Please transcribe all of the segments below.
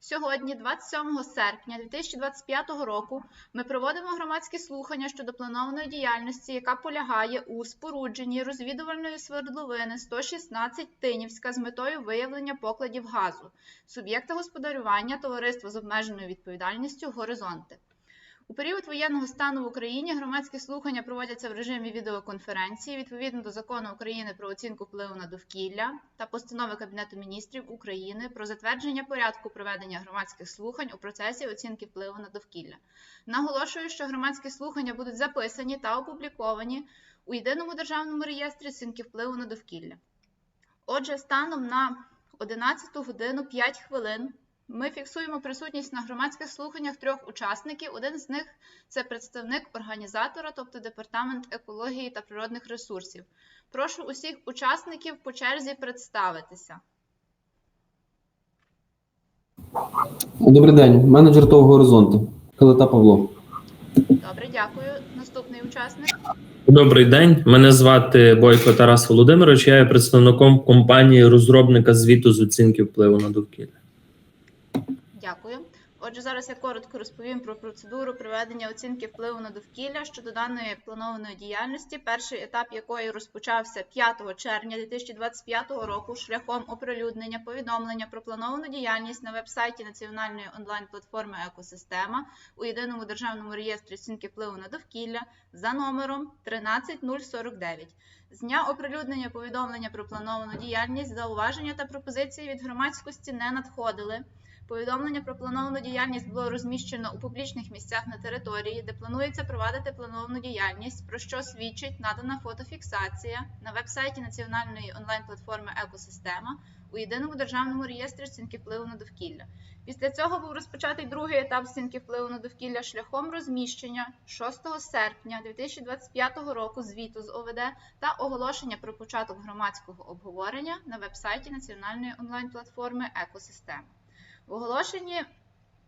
Сьогодні, 27 серпня 2025 року, ми проводимо громадські слухання щодо планованої діяльності, яка полягає у спорудженні розвідувальної свердловини 116 Тинівська з метою виявлення покладів газу, суб'єкта господарювання товариства з обмеженою відповідальністю Горизонти. У період воєнного стану в Україні громадські слухання проводяться в режимі відеоконференції відповідно до закону України про оцінку впливу на довкілля та постанови Кабінету міністрів України про затвердження порядку проведення громадських слухань у процесі оцінки впливу на довкілля. Наголошую, що громадські слухання будуть записані та опубліковані у єдиному державному реєстрі оцінки впливу на довкілля. Отже, станом на 11 годину 5 хвилин ми фіксуємо присутність на громадських слуханнях трьох учасників. Один з них це представник організатора, тобто департамент екології та природних ресурсів. Прошу усіх учасників по черзі представитися. Добрий день, менеджер того горизонту. Калита Павло. Добре, дякую. Наступний учасник. Добрий день. Мене звати Бойко Тарас Володимирович. Я є представником компанії розробника звіту з оцінки впливу на довкілля. Дякую. Отже, зараз я коротко розповім про процедуру проведення оцінки впливу на довкілля щодо даної планованої діяльності, перший етап якої розпочався 5 червня 2025 року шляхом оприлюднення повідомлення про плановану діяльність на веб-сайті національної онлайн-платформи Екосистема у єдиному державному реєстрі оцінки впливу на довкілля за номером 13049. З дня оприлюднення повідомлення про плановану діяльність зауваження та пропозиції від громадськості не надходили. Повідомлення про плановану діяльність було розміщено у публічних місцях на території, де планується провадити плановану діяльність, про що свідчить надана фотофіксація на веб-сайті національної онлайн-платформи Екосистема у єдиному державному реєстрі оцінки впливу на довкілля. Після цього був розпочатий другий етап оцінки впливу на довкілля шляхом розміщення 6 серпня 2025 року звіту з ОВД та оголошення про початок громадського обговорення на веб-сайті національної онлайн-платформи Екосистема. В оголошенні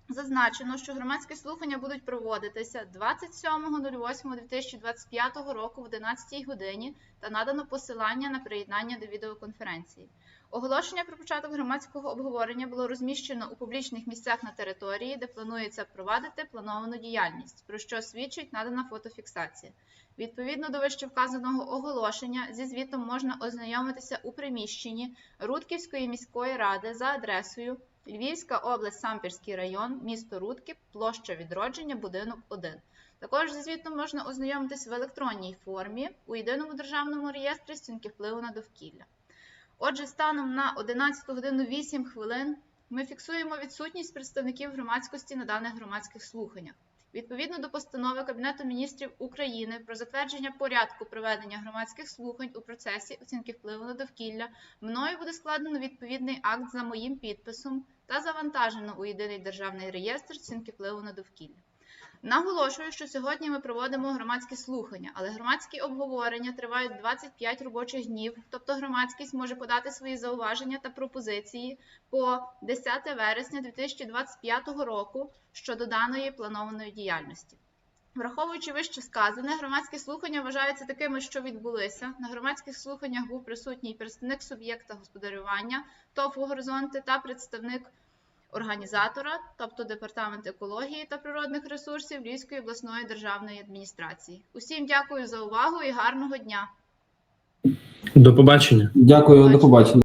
зазначено, що громадські слухання будуть проводитися 27.08.2025 року в 11 годині та надано посилання на приєднання до відеоконференції. Оголошення про початок громадського обговорення було розміщено у публічних місцях на території, де планується провадити плановану діяльність, про що свідчить надана фотофіксація. Відповідно до вищевказаного оголошення, зі звітом можна ознайомитися у приміщенні Рудківської міської ради за адресою Львівська область, Сампірський район, місто Рудки, площа відродження, будинок 1. Також зі звітом можна ознайомитись в електронній формі у єдиному державному реєстрі стінки впливу на довкілля. Отже, станом на 11 годину 8 хвилин ми фіксуємо відсутність представників громадськості на даних громадських слуханнях. Відповідно до постанови Кабінету міністрів України про затвердження порядку проведення громадських слухань у процесі оцінки впливу на довкілля, мною буде складено відповідний акт за моїм підписом та завантажено у єдиний державний реєстр оцінки впливу на довкілля. Наголошую, що сьогодні ми проводимо громадські слухання, але громадські обговорення тривають 25 робочих днів, тобто громадськість може подати свої зауваження та пропозиції по 10 вересня 2025 року щодо даної планованої діяльності. Враховуючи вище сказане, громадські слухання вважаються такими, що відбулися. На громадських слуханнях був присутній представник суб'єкта господарювання ТОВ «Горизонти» та представник організатора, тобто Департамент екології та природних ресурсів Львівської обласної державної адміністрації. Усім дякую за увагу і гарного дня! До побачення. Дякую, до побачення.